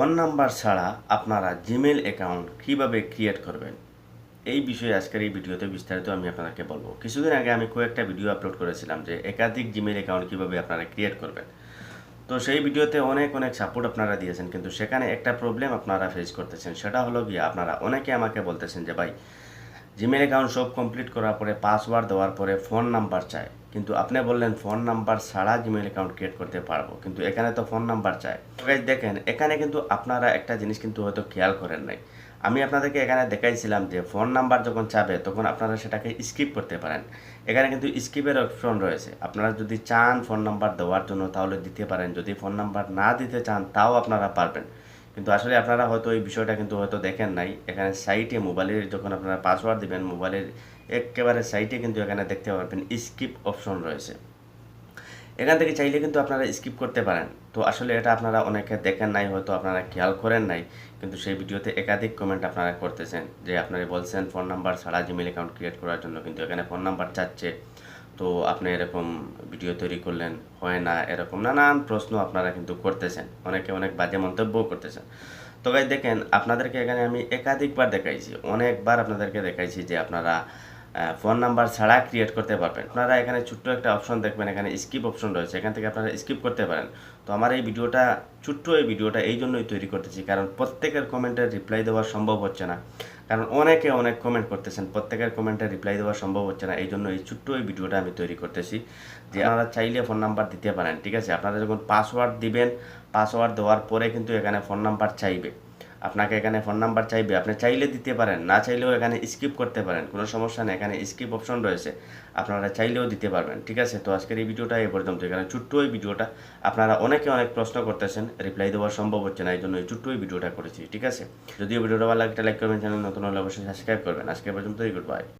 Phone number ছাড়া আপনারা Gmail account কীভাবে ক্রিয়েট করবেন? এই বিষয়ে আজকের এই ভিডিওতে বিস্তারিত আমি আপনাদেরকে বলব। কিছুদিন আগে আমি কয়েকটা ভিডিও আপলোড করেছিলাম যে একাধিক জিমেল অ্যাকাউন্ট কীভাবে আপনারা ক্রিয়েট করবেন। তো সেই ভিডিওতে অনেক অনেক সাপোর্ট আপনারা দিয়েছেন, কিন্তু সেখানে একটা প্রবলেম আপনারা ফেস করতেছেন। সেটা হলো গিয়ে আপনারা অনেকে আমাকে বলতেছেন যে, ভাই জিমেল অ্যাকাউন্ট সব কমপ্লিট করার পরে পাসওয়ার্ড দেওয়ার পরে ফোন নাম্বার চায়। কিন্তু আপনি বললেন ফোন নাম্বার ছাড়া জিমেল অ্যাকাউন্ট ক্রিয়েট করতে পারব, কিন্তু এখানে তো ফোন নাম্বার চায়। guys, দেখেন, এখানে কিন্তু আপনারা একটা জিনিস কিন্তু হয়তো খেয়াল করেন নাই। আমি আপনাদেরকে এখানে দেখাইছিলাম যে ফোন নাম্বার যখন চাবে, তখন আপনারা সেটাকে স্কিপ করতে পারেন। এখানে কিন্তু স্কিপের অপশন রয়েছে। আপনারা যদি চান ফোন নাম্বার দেওয়ার জন্য, তাহলে দিতে পারেন। যদি ফোন নাম্বার না দিতে চান, তাও আপনারা পারবেন। কিন্তু আসলে আপনারা হয়তো এই বিষয়টা কিন্তু হয়তো দেখেন নাই। এখানে সাইটে মোবাইলের যখন আপনারা পাসওয়ার্ড দেবেন মোবাইলের একেবারে সাইটে কিন্তু এখানে দেখতে পারবেন স্কিপ অপশন রয়েছে। এখান থেকে চাইলে কিন্তু আপনারা স্কিপ করতে পারেন। তো আসলে এটা আপনারা অনেকে দেখেন নাই, হয়তো আপনারা খেয়াল করেন নাই, কিন্তু সেই ভিডিওতে একাধিক কমেন্ট আপনারা করতেছেন যে আপনারা বলছেন ফোন নাম্বার ছাড়া জিমেল অ্যাকাউন্ট ক্রিয়েট করার জন্য, কিন্তু এখানে ফোন নাম্বার চাচ্ছে। তো আপনি এরকম ভিডিও তৈরি করলেন, হয় না এরকম নানান প্রশ্ন আপনারা কিন্তু করতেছেন। অনেকে অনেক বাজে মন্তব্যও করতেছেন। তো গাই দেখেন, আপনাদেরকে এখানে আমি একাধিকবার দেখাইছি, অনেকবার আপনাদেরকে দেখাইছি যে আপনারা ফোন নাম্বার ছাড়া ক্রিয়েট করতে পারবেন। আপনারা এখানে ছোট্ট একটা অপশন দেখবেন, এখানে স্কিপ অপশন রয়েছে। এখান থেকে আপনারা স্কিপ করতে পারেন। তো আমার এই ভিডিওটা, ছোট্ট এই ভিডিওটা এই জন্যই তৈরি করতেছি, কারণ প্রত্যেকের কমেন্টের রিপ্লাই দেওয়া সম্ভব হচ্ছে না। কারণ অনেকে অনেক কমেন্ট করতেছেন, প্রত্যেকের কমেন্টের রিপ্লাই দেওয়া সম্ভব হচ্ছে না। এই জন্য এই ছোট্ট এই ভিডিওটা আমি তৈরি করতেছি। যে আপনারা চাইলে ফোন নাম্বার দিতে পারেন, ঠিক আছে? আপনারা যখন পাসওয়ার্ড দিবেন পাসওয়ার্ড দেওয়ার পরে কিন্তু এখানে ফোন নাম্বার চাইবে। আপনাকে এখানে ফোন নাম্বার চাইবে, আপনি চাইলে দিতে পারেন, না চাইলেও এখানে স্কিপ করতে পারেন, কোনো সমস্যা নেই, এখানে স্কিপ অপশন রয়েছে, আপনারা চাইলেও দিতে পারবেন, ঠিক আছে? তো আজকের এই ভিডিওটা এই পর্যন্ত, এখানে ছোট্ট এই ভিডিওটা, আপনারা অনেকে অনেক প্রশ্ন করতেছেন রিপ্লাই দেওয়া সম্ভব হচ্ছে না এই জন্য এই ছোট্ট এই ভিডিওটা করেছি, ঠিক আছে? যদিও ভিডিওটা ভালো লাগে লাইক করবেন চ্যানেল নতুন হলে অবশ্যই সাবস্ক্রাইব করবেন, আজকে পর্যন্তই গুড বাই